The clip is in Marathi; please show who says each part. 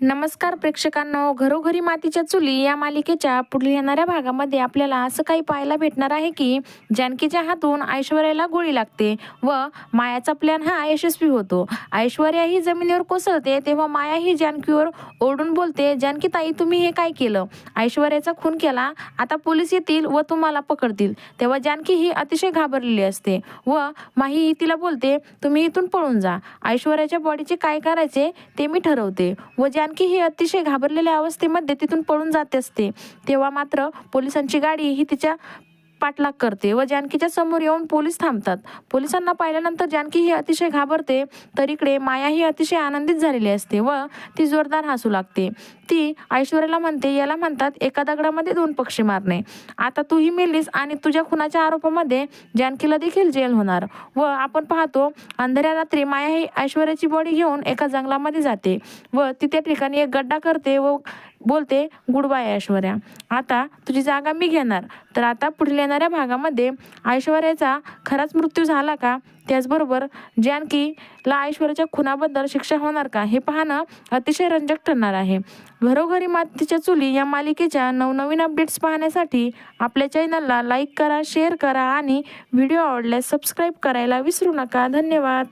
Speaker 1: नमस्कार प्रेक्षकांनो. घरोघरी मातीच्या चुली या मालिकेच्या पुढील येणाऱ्या भागामध्ये आपल्याला असं काही पाहायला भेटणार आहे की जानकीच्या हातून ऐश्वर्याला गोळी लागते व मायाचा प्लॅन हा यशस्वी होतो. ऐश्वर्या ही जमिनीवर कोसळते तेव्हा माया ही जानकीवर ओरडून बोलते जानकी ताई तुम्ही हे काय केलं? ऐश्वर्याचा खून केला आता पोलीस येतील व तुम्हाला पकडतील. तेव्हा जानकी ही अतिशय घाबरलेली असते व माही तिला बोलते तुम्ही इथून पळून जा. ऐश्वर्याच्या बॉडीचे काय करायचे ते मी ठरवते. व जानकी ही अतिशय घाबरलेल्या अवस्थेमध्ये तिथून पळून जात असते. तेव्हा मात्र पोलिसांची गाडी ही तिच्या पाठलाग करते व जानकीच्या समोर येऊन पोलीस थांबतात. पोलिसांना पाहिल्यानंतर जानकी ही अतिशय घाबरते तर इकडे माया ही अतिशय आनंदित झालेली असते व ती जोरदार हसू लागते. ती ऐश्वर्याला म्हणते याला म्हणतात एका दगडामध्ये दोन पक्षी मारणे. आता तूही मेलीस आणि तुझ्या खुनाच्या आरोपामध्ये जानकीला देखील जेल होणार. व आपण पाहतो अंधेऱ्या रात्री माया ही ऐश्वर्याची बॉडी घेऊन एका जंगलामध्ये जाते व ती त्या ठिकाणी एक गड्डा करते व बोलते गुड बाय ऐश्वर्या. आता तुझी जागा मी घेणार. तर आता पुढील येणाऱ्या भागामध्ये ऐश्वर्याचा खराच मृत्यू झाला का? त्याचबरोबर जानकीला ऐश्वर्याच्या खुनाबद्दल शिक्षा होणार का? हे पाहणं अतिशय रंजक ठरणार आहे. घरोघरी मातीच्या चुली या मालिकेच्या नवनवीन अपडेट्स पाहण्यासाठी आपल्या चॅनलला लाईक करा शेअर करा आणि व्हिडिओ आवडल्यास सबस्क्राईब करायला विसरू नका. धन्यवाद.